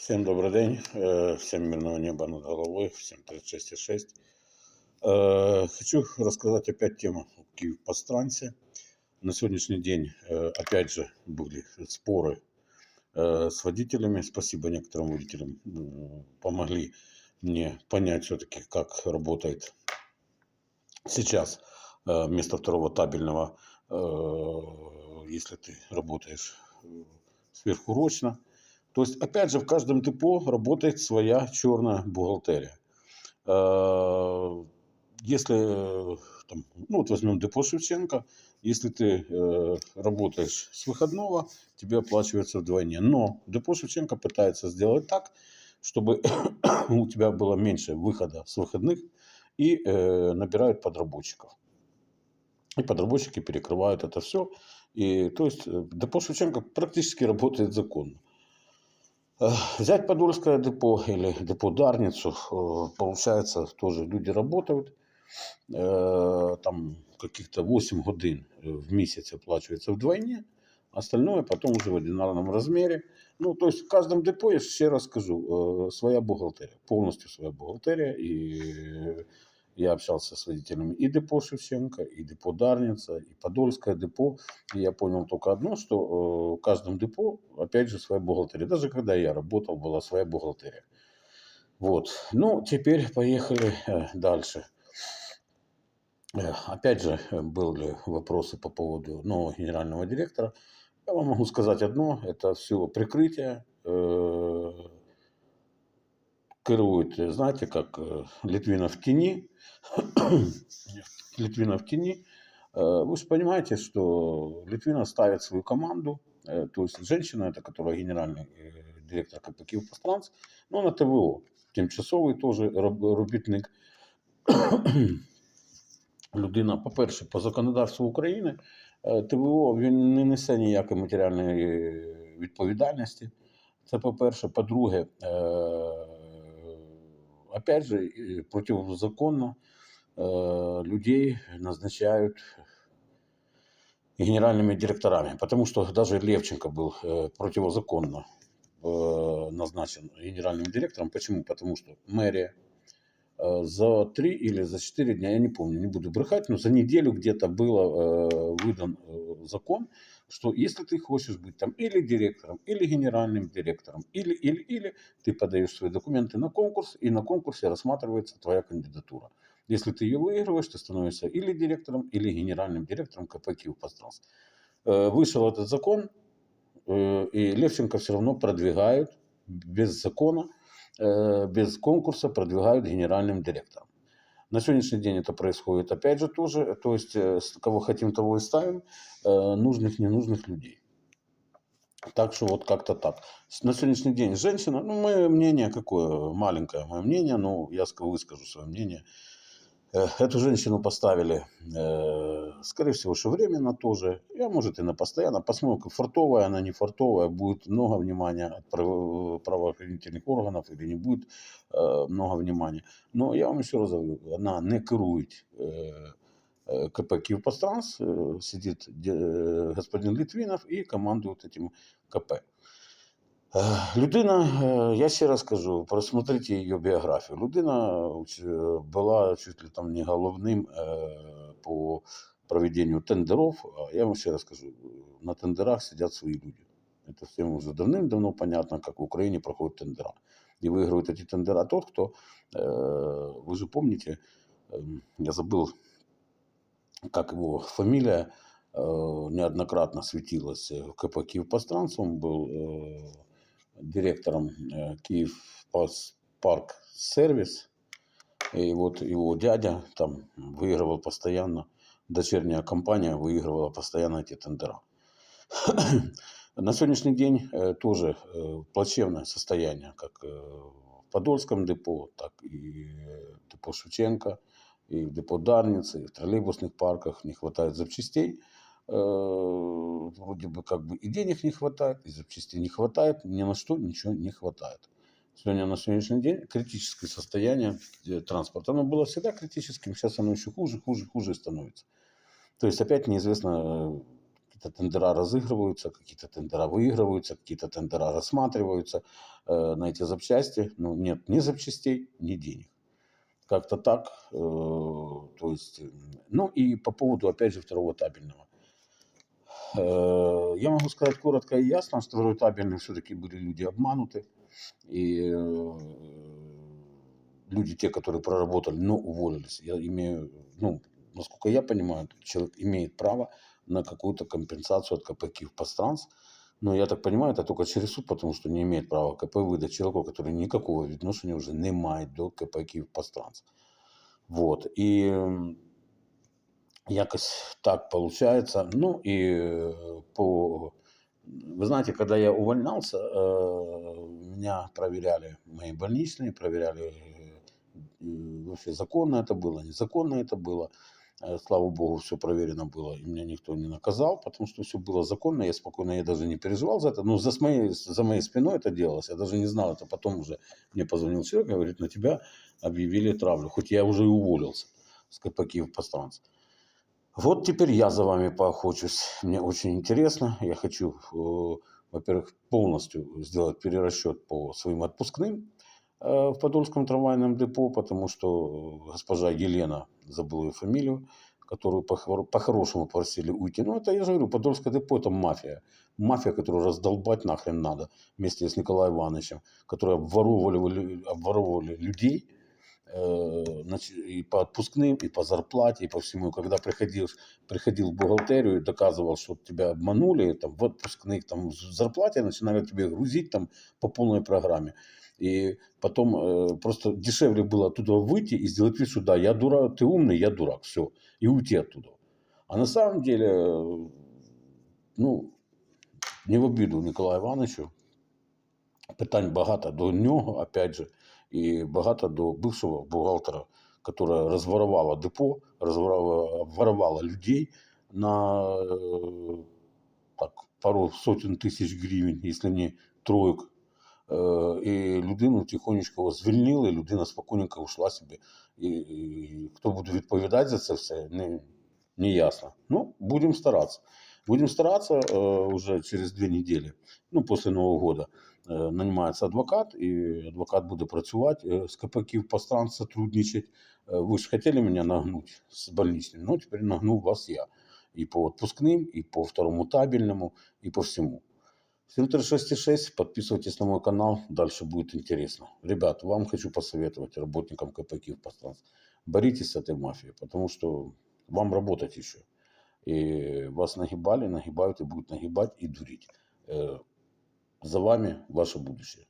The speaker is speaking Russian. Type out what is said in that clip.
Всем добрый день, э, всем мирного неба над головой, всем 36,6. Э, Хочу рассказать опять тему Киев постранце. На сегодняшний день, э, опять же, были споры э, с водителями. Спасибо некоторым водителям, помогли мне понять все-таки, как работает сейчас вместо второго табельного, если ты работаешь сверхурочно. То есть, опять же, в каждом депо работает своя черная бухгалтерия. Э, Если, э, там, ну вот возьмем депо Шевченко, если ты э, работаешь с выходного, тебе оплачивается вдвойне. Но депо Шевченко пытается сделать так, чтобы у тебя было меньше выхода с выходных и э, набирают подработчиков. И подработчики перекрывают это все. И, то есть э, депо Шевченко практически работает законно. Э, Взять Подольское депо или депо Дарницу, э, получается, тоже люди работают, э, там каких-то 8 годин э, в месяц оплачивается вдвойне, остальное потом уже в одинарном размере. Ну, то есть в каждом депо, я ще раз скажу, э, своя бухгалтерия, полностью своя бухгалтерия. И Я общался с водителями и депо Шевченко, и депо Дарница, и Подольское депо. И я понял только одно, что э, в каждом депо, опять же, своя бухгалтерия. Даже когда я работал, была своя бухгалтерия. Вот. Ну, теперь поехали э, дальше. Э, Опять же, были вопросы по поводу нового генерального директора. Я вам могу сказать одно, это все прикрытие. Э, Керует, э, знаете, как э, Литвина в тени. Литвина в тени. Э, Вы же понимаете, что Литвина ставит свою команду. Э, То есть женщина, это которая генеральный э, директор КП «Київпостранс», ну, на ТВО. Тимчасовий теж роб- робітник. Людина, по-перше, по законодавству України е, ТВО він не несе ніякої матеріальної е, відповідальності. Це по-перше. По-друге, е, опять же, противозаконно е, людей назначають генеральными директорами. Потому что даже Левченко был э, противозаконно э, назначен генеральным директором. Почему? Потому что мэрия э, за три или за четыре дня, я не помню, не буду брехать, но за неделю где-то было э, выдан э, закон, что если ты хочешь быть там или директором, или генеральным директором, или, или, или, ты подаешь свои документы на конкурс, и на конкурсе рассматривается твоя кандидатура. Если ты ее выигрываешь, ты становишься или директором, или генеральным директором КП «Киевпостранс». Э, Вышел этот закон, э, и Левченко все равно продвигают без закона, э, без конкурса продвигают генеральным директором. На сегодняшний день это происходит опять же тоже, то есть э, кого хотим, того и ставим, э, нужных, ненужных людей. Так что вот как-то так. На сегодняшний день женщина, ну, мое мнение какое, маленькое мое мнение, но я ска- выскажу свое мнение. Э, Эту женщину поставили, э, скорее всего, что временно тоже, а может и на постоянно. Посмотрим, фартовая она, не фартовая, будет много внимания от право- правоохранительных органов или не будет э, много внимания. Но я вам еще раз говорю, она не керует э, э, КП «Киевпостранс», э, сидит э, господин Литвинов и командует этим КП. Е, Людина, е, я ще раз кажу, просмотрите її біографію. Людина е, була чуть ли там не головним е, по проведению тендеров. А Я вам ще раз скажу, на тендерах сидят свои люди. Это всем уже давным-давно понятно, как в Украине проходят тендера. И выигрывает эти тендера тот, кто, э, вы же помните, эм, я забыл, как его фамилия, э, неоднократно светилась в КП «Киевпостранс». Он был э, директором э, Киев Парк Сервис. И вот его дядя там выигрывал постоянно, дочерняя компания выигрывала постоянно эти тендера. На сегодняшний день э, тоже э, плачевное состояние, как в Подольском депо, так и депо Шевченко, и в депо Дарницы, и в троллейбусных парках не хватает запчастей. Э, Вроде бы как бы и денег не хватает, и запчастей не хватает, ни на что ничего не хватает. Сегодня на сегодняшний день критическое состояние э, транспорта. Оно было всегда критическим, сейчас оно еще хуже, хуже, хуже становится. То есть опять неизвестно, э, какие-то тендера разыгрываются, какие-то тендера выигрываются, какие-то тендера рассматриваются э, на эти запчасти. Ну, нет ни запчастей, ни денег. Как-то так. э, то есть, ну и по поводу, опять же, второго табельного. Э, Я могу сказать коротко и ясно, что второй табельный все-таки были люди обмануты. И э, люди, те, которые проработали, но уволились, я имею, ну, насколько я понимаю, человек имеет право на какую-то компенсацию от КП «Киевпостранс». Но я так понимаю, это только через суд, потому что не имеет права КП видати человеку, который никакого відношення вже не має до КП «Київпостранс». Вот. І м, якось так получается. Ну и э, по... Вы знаете, когда я увольнялся, э, меня проверяли мои больничные, проверяли, э, вообще законно это было, незаконно это было. Слава богу, все проверено было, и меня никто не наказал, потому что все было законно, я спокойно, я даже не переживал за это. Но за, моей, за моей спиной это делалось, я даже не знал это. Потом уже мне позвонил человек, говорит, на тебя объявили травлю, хоть я уже и уволился с КП «Киевпостранс». Вот теперь я за вами поохочусь. Мне очень интересно. Я хочу, э, во-первых, полностью сделать перерасчет по своим отпускным э, в Подольском трамвайном депо, потому что э, госпожа Елена, забыл ее фамилию, которую похор- по-хорошему просили уйти. Ну, это, я же говорю, Подольское депо – это мафия. Мафия, которую раздолбать нахрен надо вместе с Николаем Ивановичем, которые обворовывали, обворовывали людей – и по отпускным, и по зарплате, и по всему. Когда приходил, приходил в бухгалтерию и доказывал, что тебя обманули, там, в отпускных, там, в зарплате начинали тебе грузить там, по полной программе. И потом э, просто дешевле было оттуда выйти и сделать вид, что да, я дурак, ты умный, я дурак, все, и уйти оттуда. А на самом деле, э, ну, не в обіду Николаю Івановичу, питань багато до нього, опять же, і багато до бившого бухгалтера, которая разворовала депо, разворовала, обворовала людей на э, так, пару сотен тисяч гривень, якщо не троєк. Е, І людину тихонечко звільнили, людина спокійненько ушла собі. І, і хто буде відповідати за це все, не, не ясно. Ну, будемо старатися. Будем стараться э, уже через две недели, ну, после Нового года, э, нанимается адвокат, и адвокат буде працювати, э, с КП «Київпостранс» сотрудничать. Э, Вы же хотели меня нагнуть с больничным, но теперь нагну вас я. И по отпускным, и по второму табельному, и по всему. Фильтр 6.6, подписывайтесь на мой канал, дальше будет интересно. Ребят, вам хочу посоветовать работникам КП «Киевпостранс». Боритесь с этой мафией, потому что вам работать еще. И вас нагибали, нагибают и будут нагибать и дурить. За вами ваше будущее.